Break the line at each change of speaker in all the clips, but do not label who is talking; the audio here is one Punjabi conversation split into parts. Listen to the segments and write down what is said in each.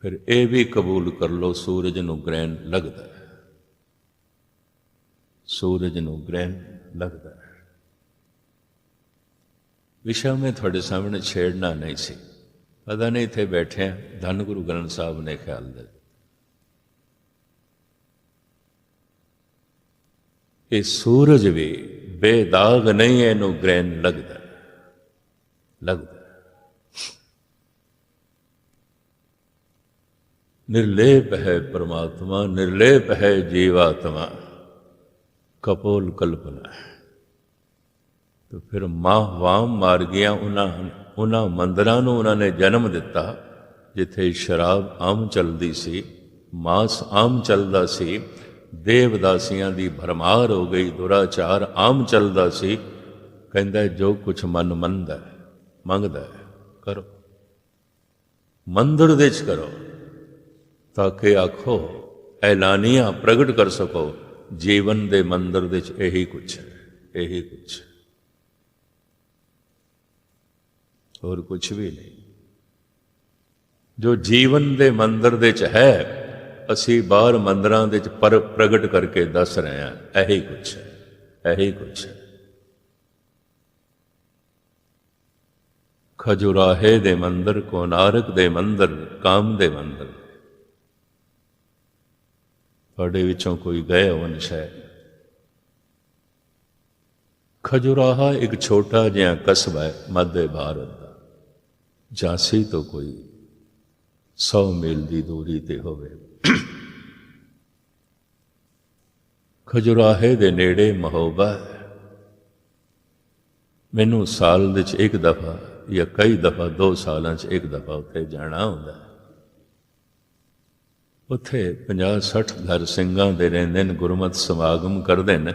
ਫਿਰ ਇਹ ਵੀ ਕਬੂਲ ਕਰ ਲਓ, ਸੂਰਜ ਨੂੰ ਗ੍ਰਹਿਣ ਲੱਗਦਾ ਹੈ। ਸੂਰਜ ਨੂੰ ਗ੍ਰਹਿਣ ਲੱਗਦਾ ਹੈ। ਵਿਸ਼ਾ ਮੈਂ ਤੁਹਾਡੇ ਸਾਹਮਣੇ ਛੇੜਨਾ ਨਹੀਂ ਸੀ। ਪਤਾ ਨਹੀਂ ਇੱਥੇ ਬੈਠੇ ਹਾਂ ਧੰਨ ਗੁਰੂ ਗ੍ਰੰਥ ਸਾਹਿਬ ਨੇ ਖਿਆਲ ਦੇ ਇਹ ਸੂਰਜ ਵੀ ਬੇਦਾਗ ਨਹੀਂ, ਇਹਨੂੰ ਗ੍ਰਹਿਣ ਲੱਗਦਾ ਲੱਗਦਾ ਹੈ। ਨਿਰਲੇਪ ਹੈ ਪ੍ਰਮਾਤਮਾ, ਨਿਰਲੇਪ ਹੈ ਜੀਵਾਤਮਾ। ਕਪੋਲ ਕਲਪਨਾ ਹੈ। ਤੋ ਫਿਰ ਮਾਂ ਵਾਮ ਮਾਰ ਗਿਆ ਉਹਨਾਂ ਉਹਨਾਂ ਮੰਦਰਾਂ ਨੂੰ ਉਹਨਾਂ ਨੇ ਜਨਮ ਦਿੱਤਾ, ਜਿੱਥੇ ਸ਼ਰਾਬ ਆਮ ਚੱਲਦੀ ਸੀ, ਮਾਸ ਆਮ ਚੱਲਦਾ ਸੀ, ਦੇਵਦਾਸੀਆਂ ਦੀ ਭਰਮਾਰ ਹੋ ਗਈ, ਦੁਰਾਚਾਰ ਆਮ ਚੱਲਦਾ ਸੀ। ਕਹਿੰਦਾ ਜੋ ਕੁਛ ਮਨ ਮੰਨਦਾ ਮੰਗਦਾ ਕਰੋ। ਮੰਦਰ ਦੇ ਚ ਕਰੋ। ਤਾਂ ਕਿ ਆਖੋ, ਐਲਾਨੀਆਂ ਪ੍ਰਗਟ ਕਰ ਸਕੋ। ਜੀਵਨ ਦੇ ਮੰਦਰ ਵਿੱਚ ਇਹੀ ਕੁਛ ਹੈ, ਇਹੀ ਕੁਛ। ਹੋਰ ਕੁਝ ਵੀ ਨਹੀਂ। ਜੋ ਜੀਵਨ ਦੇ ਮੰਦਰ ਦੇ ਚ ਹੈ, ਅਸੀਂ ਬਾਹਰ ਮੰਦਰਾਂ ਦੇ ਚ ਪਰ ਪ੍ਰਗਟ ਕਰਕੇ ਦੱਸ ਰਹੇ ਹਾਂ, ਇਹੀ ਕੁਛ ਹੈ, ਇਹੀ ਕੁਛ ਹੈ। ਖਜੁਰਾਹੇ ਦੇ ਮੰਦਰ, ਕੋਨਾਰਕ ਦੇ ਮੰਦਰ, ਕਾਮ ਦੇ ਮੰਦਰ। ਤੁਹਾਡੇ ਵਿੱਚੋਂ ਕੋਈ ਗਏ ਹੋਣ ਸ਼ਾਇਦ ਖਜੁਰਾਹਾ ਇੱਕ ਛੋਟਾ ਜਿਹਾ ਕਸਬਾ ਹੈ ਮੱਧ ਭਾਰਤ ਦਾ। ਝਾਂਸੀ ਤੋਂ ਕੋਈ 100 ਮੀਲ ਦੀ ਦੂਰੀ ਤੇ ਹੋਵੇ। ਖਜੁਰਾਹੇ ਦੇ ਨੇੜੇ ਮਹੋਬਾ ਹੈ। ਮੈਨੂੰ ਸਾਲ ਵਿੱਚ ਇੱਕ ਦਫਾ ਜਾਂ ਕਈ ਦਫਾ ਦੋ ਸਾਲਾਂ 'ਚ ਇੱਕ ਦਫਾ ਉੱਥੇ ਜਾਣਾ ਹੁੰਦਾ ਹੈ। ਉੱਥੇ 50 60 ਘਰ ਸਿੰਘਾਂ ਦੇ ਰਹਿੰਦੇ ਨੇ, ਗੁਰਮਤ ਸਮਾਗਮ ਕਰਦੇ ਨੇ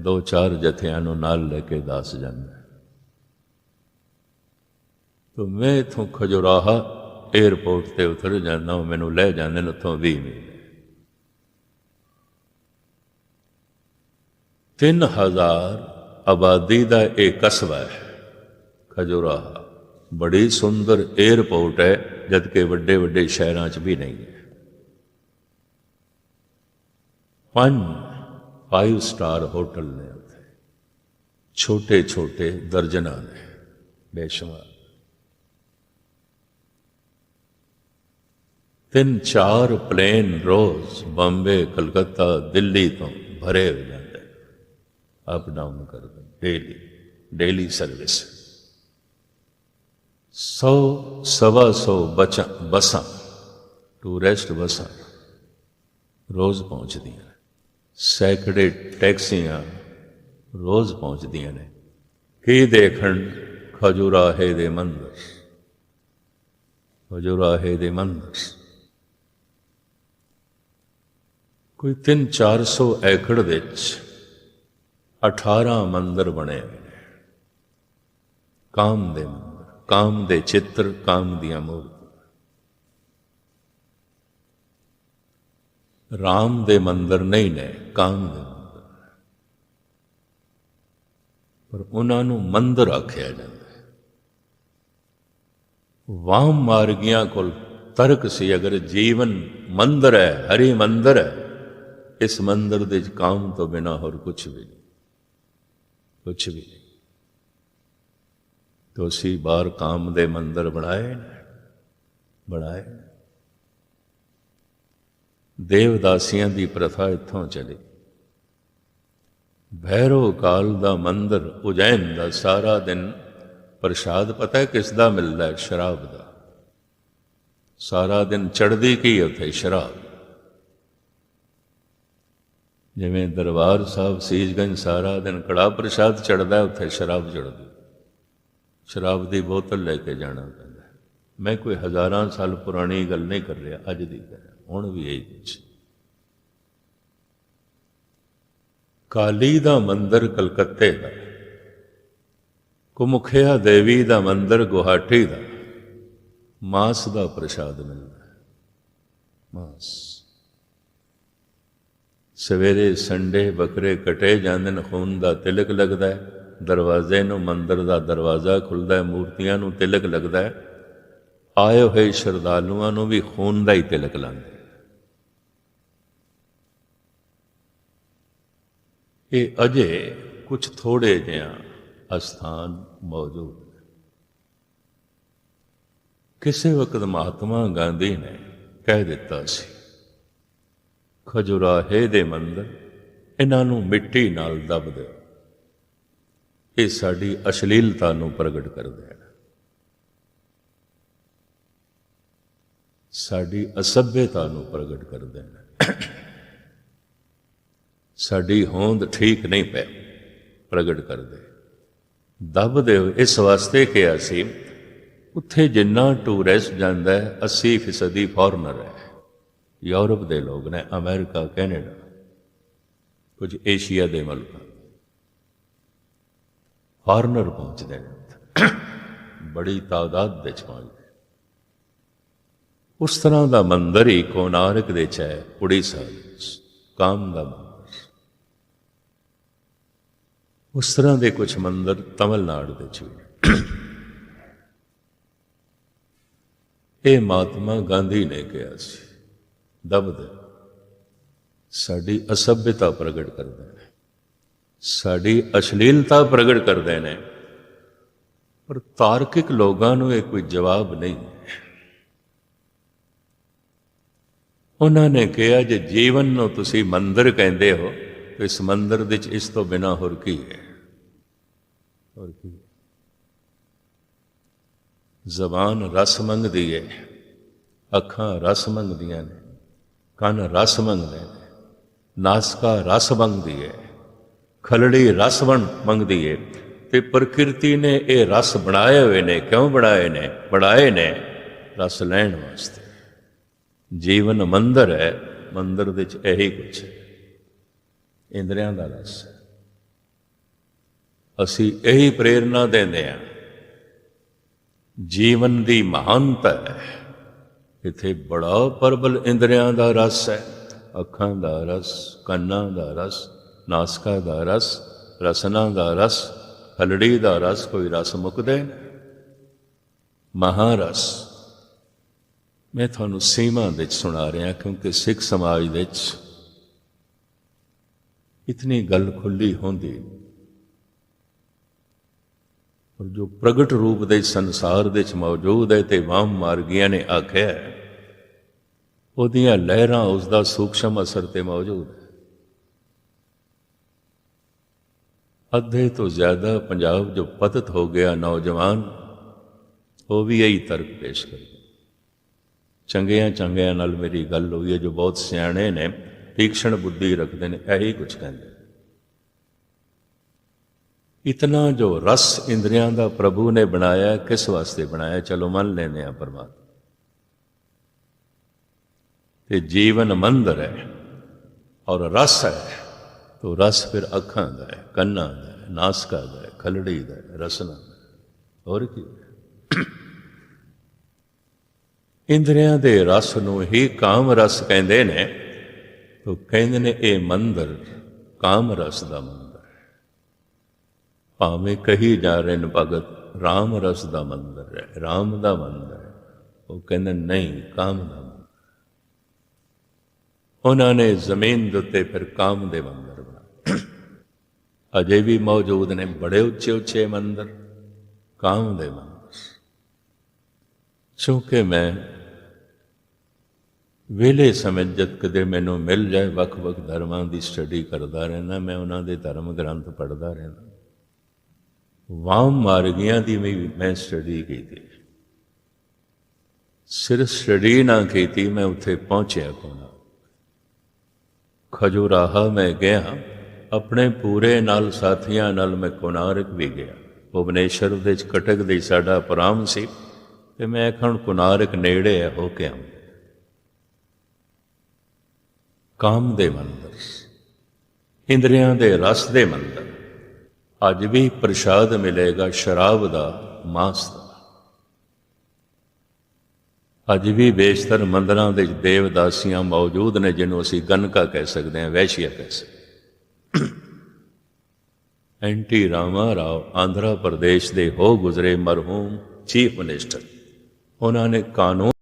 ਦੋ ਚਾਰ ਜਥਿਆਂ ਨੂੰ ਨਾਲ ਲੈ ਕੇ ਦੱਸ ਜਾਂਦੇ ਤੋ ਮੈਂ ਇਥੋਂ ਖਜੁਰਾਹਾ 에ਅਰਪੋਰਟ ਤੇ ਉਤਰ ਜਾਂਦਾ ਮੈਨੂੰ ਲੈ ਜਾਂਦੇ ਨੇ, ਉੱਥੋਂ 20 ਮੀਲ। 3000 ਆਬਾਦੀ ਦਾ ਇਹ ਕਸਬਾ ਹੈ, ਖਜੁਰਾਹਾ। ਬੜੀ ਸੁੰਦਰ 에ਅਰਪੋਰਟ ਹੈ, ਜਦਕਿ ਵੱਡੇ ਵੱਡੇ ਸ਼ਹਿਰਾਂ 'ਚ ਵੀ ਨਹੀਂ ਹੈ। ਪੰਜ ਫਾਈਵ ਸਟਾਰ ਹੋਟਲ ਨੇ ਉੱਥੇ ਛੋਟੇ ਛੋਟੇ ਦਰਜਨਾਂ ਨੇ ਬੇਸ਼ੁਮਾਰ ਤਿੰਨ ਚਾਰ ਪਲੇਨ ਰੋਜ਼ ਬੰਬੇ ਕਲਕੱਤਾ ਦਿੱਲੀ ਤੋਂ ਭਰੇ ਹੋ ਜਾਂਦੇ ਅਪ ਡਾਊਨ ਕਰਦੇ ਡੇਲੀ ਡੇਲੀ ਸਰਵਿਸ ਸੌ ਸਵਾ ਸੌ ਬਚਾ ਬਸਾਂ ਟੂਰਿਸਟ ਬਸਾਂ ਰੋਜ਼ ਪਹੁੰਚਦੀਆਂ ਨੇ ਸੈਂਕੜੇ ਟੈਕਸੀਆਂ ਰੋਜ਼ ਪਹੁੰਚਦੀਆਂ ਨੇ। ਕੀ ਦੇਖਣ? ਖਜੂਰਾਹੇ ਦੇ ਮੰਦਰ। ਖਜੂਰਾਹੇ ਦੇ ਮੰਦਰ। ਕੋਈ 3-400 ਏਕੜ ਵਿੱਚ 18 ਮੰਦਰ ਬਣੇ ਹੋਏ ਨੇ। ਕਾਮ ਦੇ ਮੰਦਰ, ਕਾਮ ਦੇ ਚਿੱਤਰ, ਕਾਮ ਦੀਆਂ ਮੂਰਤੀਆਂ। ਰਾਮ ਦੇ ਮੰਦਰ ਨਹੀਂ ਨੇ, ਕਾਮ ਦੇ ਮੰਦਰ ਪਰ ਉਹਨਾਂ ਨੂੰ ਮੰਦਰ ਆਖਿਆ ਜਾਂਦਾ ਹੈ। ਵਾਮ ਮਾਰਗੀਆਂ ਕੋਲ ਤਰਕ ਸੀ, ਅਗਰ ਜੀਵਨ ਮੰਦਰ ਹੈ, ਹਰੀ ਮੰਦਰ ਹੈ, ਇਸ ਮੰਦਰ ਦੇ ਵਿੱਚ ਕਾਮ ਤੋਂ ਬਿਨਾ ਹੋਰ ਕੁਝ ਵੀ ਨਹੀਂ। ਕੁਝ ਵੀ ਨਹੀਂ। ਤੋ ਅਸੀਂ ਬਾਹਰ ਕਾਮ ਦੇ ਮੰਦਰ ਬਣਾਏ ਨੇ, ਬਣਾਏ ਦੇਵਦਾਸੀਆਂ ਦੀ ਪ੍ਰਥਾ ਇੱਥੋਂ ਚਲੀ। ਭੈਰੋ ਕਾਲ ਦਾ ਮੰਦਰ ਉਜੈਨ ਦਾ ਸਾਰਾ ਦਿਨ ਪ੍ਰਸ਼ਾਦ ਪਤਾ ਹੈ ਕਿਸ ਦਾ ਮਿਲਦਾ ਹੈ ਸ਼ਰਾਬ ਦਾ? ਸਾਰਾ ਦਿਨ ਚੜਦੀ ਕੀ ਉੱਥੇ ਸ਼ਰਾਬ? ਜਿਵੇਂ ਦਰਬਾਰ ਸਾਹਿਬ ਸੀਜਗੰਜ ਸਾਰਾ ਦਿਨ ਕੜਾ ਪ੍ਰਸ਼ਾਦ ਚੜਦਾ ਉੱਥੇ ਸ਼ਰਾਬ ਚੜਦੀ ਸ਼ਰਾਬ ਦੀ ਬੋਤਲ ਲੈ ਕੇ ਜਾਣਾ ਪੈਂਦਾ। ਮੈਂ ਕੋਈ ਹਜ਼ਾਰਾਂ ਸਾਲ ਪੁਰਾਣੀ ਗੱਲ ਨਹੀਂ ਕਰ ਰਿਹਾ, ਅੱਜ ਦੀ ਕਰ ਰਿਹਾ ਹੁਣ ਵੀ ਇਹ ਕੁਛ ਕਾਲੀ ਦਾ ਮੰਦਰ ਕਲਕੱਤੇ ਦਾ, ਕੁਮੁਖਿਆ ਦੇਵੀ ਦਾ ਮੰਦਰ ਗੁਹਾਟੀ ਦਾ, ਮਾਸ ਦਾ ਪ੍ਰਸ਼ਾਦ ਮਿਲਦਾ ਮਾਸ। ਸਵੇਰੇ ਸੰਡੇ ਬੱਕਰੇ ਕਟੇ ਜਾਂਦੇ ਨੇ, ਖੂਨ ਦਾ ਤਿਲਕ ਲੱਗਦਾ ਹੈ, ਦਰਵਾਜ਼ੇ ਨੂੰ, ਮੰਦਰ ਦਾ ਦਰਵਾਜ਼ਾ ਖੁੱਲਦਾ ਹੈ, ਮੂਰਤੀਆਂ ਨੂੰ ਤਿਲਕ ਲੱਗਦਾ ਹੈ। ਆਏ ਹੋਏ ਸ਼ਰਧਾਲੂਆਂ ਨੂੰ ਵੀ ਖੂਨ ਦਾ ਹੀ ਤਿਲਕ ਲਾਉਂਦੇ ਇਹ ਅਜੇ ਕੁਝ ਥੋੜੇ ਜਿਹਾ ਅਸਥਾਨ ਮੌਜੂਦ ਨੇ। ਕਿਸੇ ਵਕਤ ਮਹਾਤਮਾ ਗਾਂਧੀ ਨੇ ਕਹਿ ਦਿੱਤਾ ਸੀ, ਖਜੁਰਾਹੇ ਦੇ ਮੰਦਰ, ਇਹਨਾਂ ਨੂੰ ਮਿੱਟੀ ਨਾਲ ਦਬ ਦਿਓ। ਇਹ ਸਾਡੀ ਅਸ਼ਲੀਲਤਾ ਨੂੰ ਪ੍ਰਗਟ ਕਰਦੇ ਹਨ ਸਾਡੀ ਅਸਭਿਅਤਾ ਨੂੰ ਪ੍ਰਗਟ ਕਰਦੇ ਹਨ ਸਾਡੀ ਹੋਂਦ ਠੀਕ ਨਹੀਂ ਪੈ। ਪ੍ਰਗਟ ਕਰਦੇ। ਦੱਬ ਦਿਓ ਇਸ ਵਾਸਤੇ ਕਿਹਾ ਸੀ, ਉੱਥੇ ਜਿੰਨਾ ਟੂਰਿਸਟ ਜਾਂਦਾ ਹੈ 80% ਫੋਰਨਰ ਹੈ। ਯੂਰਪ ਦੇ ਲੋਕ ਨੇ, ਅਮਰੀਕਾ, ਕੈਨੇਡਾ, ਕੁਝ ਏਸ਼ੀਆ ਦੇ ਮੁਲਕ। ਫੋਰਨਰ ਪਹੁੰਚਦੇ ਨੇ ਬੜੀ ਤਾਦਾਦ ਵਿੱਚ ਪਹੁੰਚਦੇ। ਉਸ ਤਰ੍ਹਾਂ ਦਾ ਮੰਦਰ ਹੀ ਕੋਨਾਰਕ ਦੇ ਚ ਹੈ, ਉੜੀਸਾ ਵਿੱਚ। ਕਾਮ ਦਾ ਮੰਦਰ ਉਸ ਤਰ੍ਹਾਂ ਦੇ ਕੁਝ ਮੰਦਰ ਤਮਿਲਨਾਡੂ ਦੇ ਚ ਵੀ ਇਹ ਮਹਾਤਮਾ ਗਾਂਧੀ ਨੇ ਕਿਹਾ ਸੀ ਦਬਦ ਸਾਡੀ ਅਸਭਿਅਤਾ ਪ੍ਰਗਟ ਕਰਦੇ ਨੇ। ਸਾਡੀ ਅਸ਼ਲੀਲਤਾ ਪ੍ਰਗਟ ਕਰਦੇ ਨੇ। ਪਰ ਤਾਰਕਿਕ ਲੋਕਾਂ ਨੂੰ ਇਹ ਕੋਈ ਜਵਾਬ ਨਹੀਂ ਉਹਨਾਂ ਨੇ ਕਿਹਾ, ਜੇ ਜੀਵਨ ਨੂੰ ਤੁਸੀਂ ਮੰਦਰ ਕਹਿੰਦੇ ਹੋ, ਤਾਂ ਇਸ ਮੰਦਰ ਵਿੱਚ ਇਸ ਤੋਂ ਬਿਨਾ ਹੋਰ ਕੀ ਹੈ ਹੋਰ ਕੀ ਹੈ? ਜ਼ਬਾਨ ਰਸ ਮੰਗਦੀ ਹੈ ਅੱਖਾਂ ਰਸ ਮੰਗਦੀਆਂ ਨੇ, ਕੰਨ ਰਸ ਮੰਗਦੇ ਨੇ, ਨਾਸਕਾ ਰਸ ਮੰਗਦੀ ਹੈ ਖਲੜੀ ਰਸ ਬਣ ਮੰਗਦੀ ਹੈ ਤੇ ਪ੍ਰਕਿਰਤੀ ਨੇ ਇਹ ਰਸ ਬਣਾਏ ਹੋਏ ਨੇ, ਕਿਉਂ ਬਣਾਏ ਨੇ ਬਣਾਏ ਨੇ ਰਸ ਲੈਣ ਵਾਸਤੇ। ਜੀਵਨ ਮੰਦਰ ਹੈ, ਮੰਦਰ ਵਿੱਚ ਇਹੀ ਕੁਛ ਹੈ। ਇੰਦਰੀਆਂ ਦਾ ਰਸ। ਹੈ ਅਸੀਂ ਇਹੀ ਪ੍ਰੇਰਣਾ ਦਿੰਦੇ ਹਾਂ। ਜੀਵਨ ਦੀ ਮਹਾਨਤਾ ਹੈ। ਇਥੇ ਬੜਾ ਪਰਬਲ ਇੰਦਰੀਆਂ ਦਾ ਰਸ ਹੈ। ਅੱਖਾਂ ਦਾ ਰਸ, ਕੰਨਾਂ ਦਾ ਰਸ, ਨਾਸਕਾ ਦਾ ਰਸ, ਰਸਨਾ ਦਾ ਰਸ, ਹਲੜੀ ਦਾ ਰਸ, ਕੋਈ ਰਸ ਮੁਕਦੇ ਮਹਾਰਸ। ਮੈਂ ਤੁਹਾਨੂੰ ਸੀਮਾ ਵਿੱਚ ਸੁਣਾ ਰਿਹਾ ਕਿਉਂਕਿ ਸਿੱਖ ਸਮਾਜ ਵਿੱਚ ਇਤਨੀ ਗੱਲ ਖੁੱਲੀ ਹੁੰਦੀ ਨਹੀਂ। ਜੋ ਪ੍ਰਗਟ ਰੂਪ ਦੇ ਸੰਸਾਰ ਦੇ ਵਿੱਚ ਮੌਜੂਦ ਹੈ ਤੇ ਵਾਮ ਮਾਰਗੀਆਂ ਨੇ ਆਖਿਆ ਉਹਦੀਆਂ ਲਹਿਰਾਂ ਉਸ ਦਾ ਸੂਖਸ਼ਮ ਅਸਰ ਤੇ ਮੌਜੂਦ ਹੈ ਅੱਧੇ ਤੋਂ ਜ਼ਿਆਦਾ ਪੰਜਾਬ ਜੋ ਪਤਤ ਹੋ ਗਿਆ ਨੌਜਵਾਨ, ਉਹ ਵੀ ਇਹੀ ਤਰਕ ਪੇਸ਼ ਕਰਦੇ ਚੰਗਿਆਂ ਚੰਗਿਆਂ ਨਾਲ ਮੇਰੀ ਗੱਲ ਹੋਈ ਹੈ, ਜੋ ਬਹੁਤ ਸਿਆਣੇ ਨੇ ਤੀਕਸ਼ਣ ਬੁੱਧੀ ਰੱਖਦੇ ਨੇ, ਇਹੀ ਕੁਝ ਕਹਿੰਦੇ ਇਤਨਾ ਜੋ ਰਸ ਇੰਦਰੀਆਂ ਦਾ ਪ੍ਰਭੂ ਨੇ ਬਣਾਇਆ ਕਿਸ ਵਾਸਤੇ ਬਣਾਇਆ ਚਲੋ ਮੰਨ ਲੈਨੇ ਆ ਪਰਮਾਤਮਾ ਤੇ ਜੀਵਨ ਮੰਦਰ ਹੈ ਔਰ ਰਸ ਹੈ ਤੋ ਰਸ ਫਿਰ ਅੱਖਾਂ ਦਾ ਹੈ ਕੰਨਾਂ ਦਾ ਹੈ ਨਾਸਕਾ ਦਾ ਹੈ ਖਲੜੀ ਦਾ ਹੈ ਰਸਨਾ ਦਾ ਹੋਰ ਕੀ ਹੈ? ਇੰਦਰੀਆਂ ਦੇ ਰਸ ਨੂੰ ਹੀ ਕਾਮ ਰਸ ਕਹਿੰਦੇ ਨੇ ਤੋ ਕਹਿੰਦੇ ਨੇ ਇਹ ਮੰਦਰ ਕਾਮ ਰਸ ਦਾ ਮੰਦਰ ਭਾਵੇਂ ਕਹੀ ਜਾ ਰਹੇ ਨੇ ਭਗਤ, ਰਾਮ ਰਸ ਦਾ ਮੰਦਰ ਹੈ, ਰਾਮ ਦਾ ਮੰਦਰ ਹੈ। ਉਹ ਕਹਿੰਦੇ, ਨਹੀਂ, ਕਾਮ ਦਾ ਮੰਦਰ ਉਹਨਾਂ ਨੇ ਜ਼ਮੀਨ ਦੇ ਉੱਤੇ ਫਿਰ ਕਾਮ ਦੇ ਮੰਦਰ ਬਣਾਏ। ਅਜੇ ਵੀ ਮੌਜੂਦ ਨੇ ਬੜੇ ਉੱਚੇ ਉੱਚੇ ਮੰਦਰ, ਕਾਮ ਦੇ ਮੰਦਰ। ਚੂੰਕਿ ਮੈਂ ਵੇਲੇ ਸਮੇਂ ਜਦ ਕਦੇ ਮੈਨੂੰ ਮਿਲ ਜਾਏ ਵੱਖ-ਵੱਖ ਧਰਮਾਂ ਦੀ ਸਟੱਡੀ ਕਰਦਾ ਰਹਿਣਾ ਮੈਂ ਉਹਨਾਂ ਦੇ ਧਰਮ ਗ੍ਰੰਥ ਪੜ੍ਹਦਾ ਰਹਿਣਾ ਵਾਮ ਮਾਰਗੀਆਂ ਦੀ ਵੀ ਮੈਂ ਸਟੱਡੀ ਕੀਤੀ। ਸਿਰਫ ਸਟੱਡੀ ਨਾ ਕੀਤੀ, ਮੈਂ ਉੱਥੇ ਪਹੁੰਚਿਆ ਕੋਨਾ ਖਜੂਰਾਹਾ ਮੈਂ ਗਿਆ, ਆਪਣੇ ਪੂਰੇ ਨਾਲ ਸਾਥੀਆਂ ਨਾਲ ਮੈਂ ਕੋਨਾਰਕ ਵੀ ਗਿਆ। ਭੁਵਨੇਸ਼ਰ ਦੇ ਚ ਕਟਕ ਦੇ ਸਾਡਾ ਪ੍ਰਾਮ ਸੀ, ਤੇ ਮੈਂ ਖਣ ਕੋਨਾਰਕ ਨੇੜੇ ਹੈ ਹੋ ਕੇ ਆਉਂਦਾ ਕਾਮ ਦੇ ਮੰਦਰ ਇੰਦਰੀਆਂ ਦੇ ਰਸ ਦੇ ਮੰਦਰ। ਅੱਜ ਵੀ ਪ੍ਰਸ਼ਾਦ ਮਿਲੇਗਾ ਸ਼ਰਾਬ ਦਾ ਮਾਸ ਦਾ। ਅੱਜ ਵੀ ਬੇਸ਼ਤਰ ਮੰਦਰਾਂ ਦੇ ਦੇਵਦਾਸੀਆਂ ਮੌਜੂਦ ਨੇ, ਜਿਹਨੂੰ ਅਸੀਂ ਗਨਕਾ ਕਹਿ ਸਕਦੇ ਹਾਂ, ਵੈਸ਼ੀਆ ਕਹਿ ਸਕਦੇ ਐਂਟੀ ਰਾਮਾ ਰਾਓ ਆਂਧਰਾ ਪ੍ਰਦੇਸ਼ ਦੇ ਹੋ ਗੁਜ਼ਰੇ ਮਰਹੂਮ ਚੀਫ ਮਿਨਿਸਟਰ। ਉਹਨਾਂ ਨੇ ਕਾਨੂੰਨ